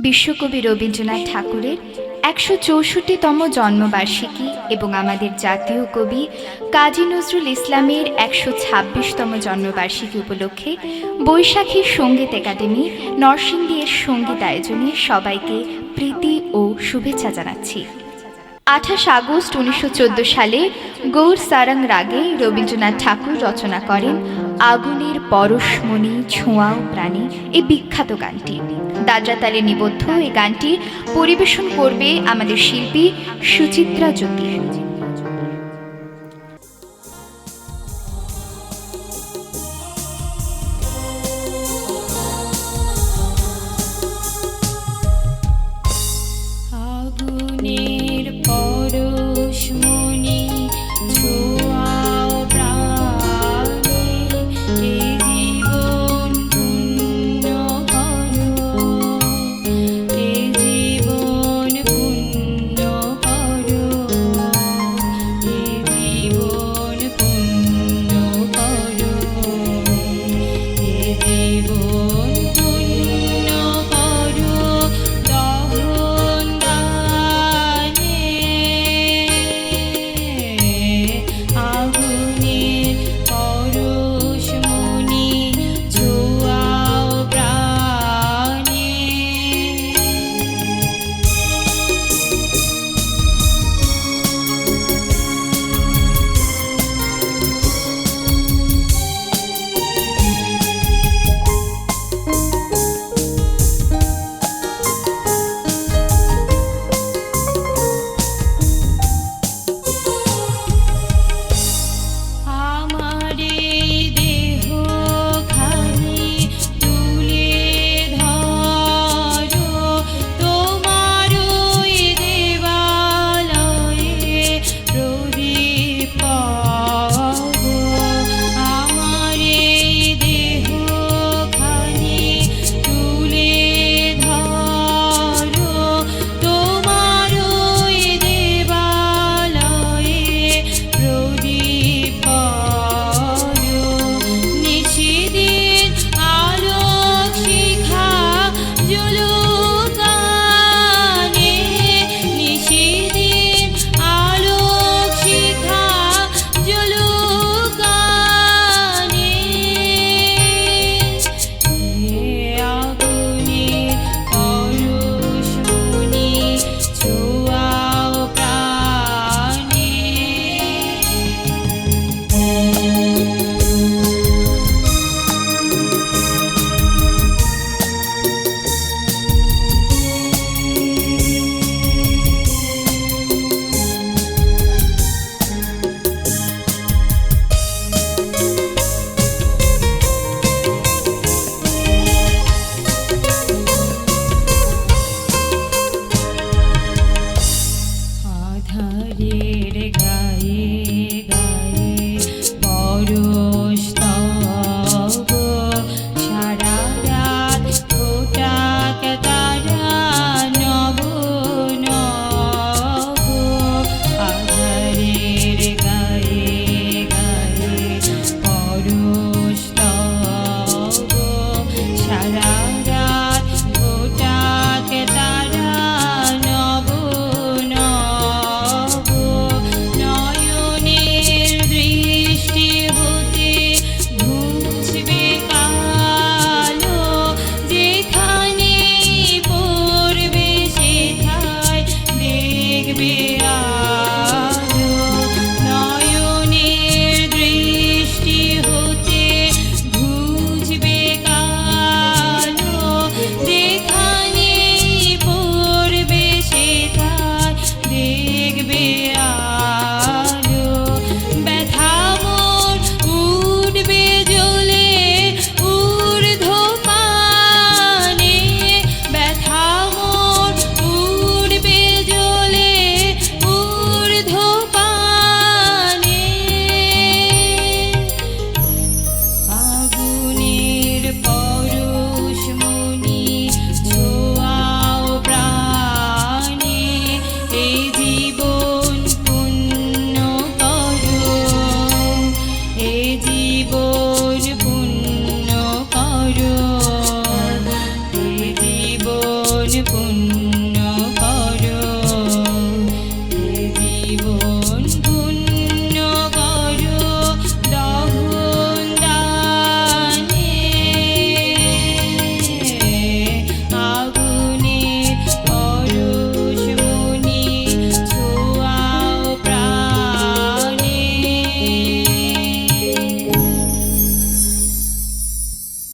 বিশ্বকবি রবীন্দ্রনাথ ঠাকুরের একশো চৌষট্টিতম জন্মবার্ষিকী এবং আমাদের জাতীয় কবি কাজী নজরুল ইসলামের একশো ছাব্বিশতম জন্মবার্ষিকী উপলক্ষে বৈশাখী সংগীত একাডেমি নরসিংদীর সংগীত আয়োজনে সবাইকে প্রীতি ও শুভেচ্ছা জানাচ্ছি। আঠাশ আগস্ট উনিশশো চোদ্দ সালে গৌর সারাং রাগে রবীন্দ্রনাথ ঠাকুর রচনা করেন আগুনের পরশমণি ছোঁয়াও প্রাণী এই বিখ্যাত গানটি। দাদরাতালে নিবদ্ধ এই গানটি পরিবেশন করবে আমাদের শিল্পী সুচিত্রা জ্যোতি। able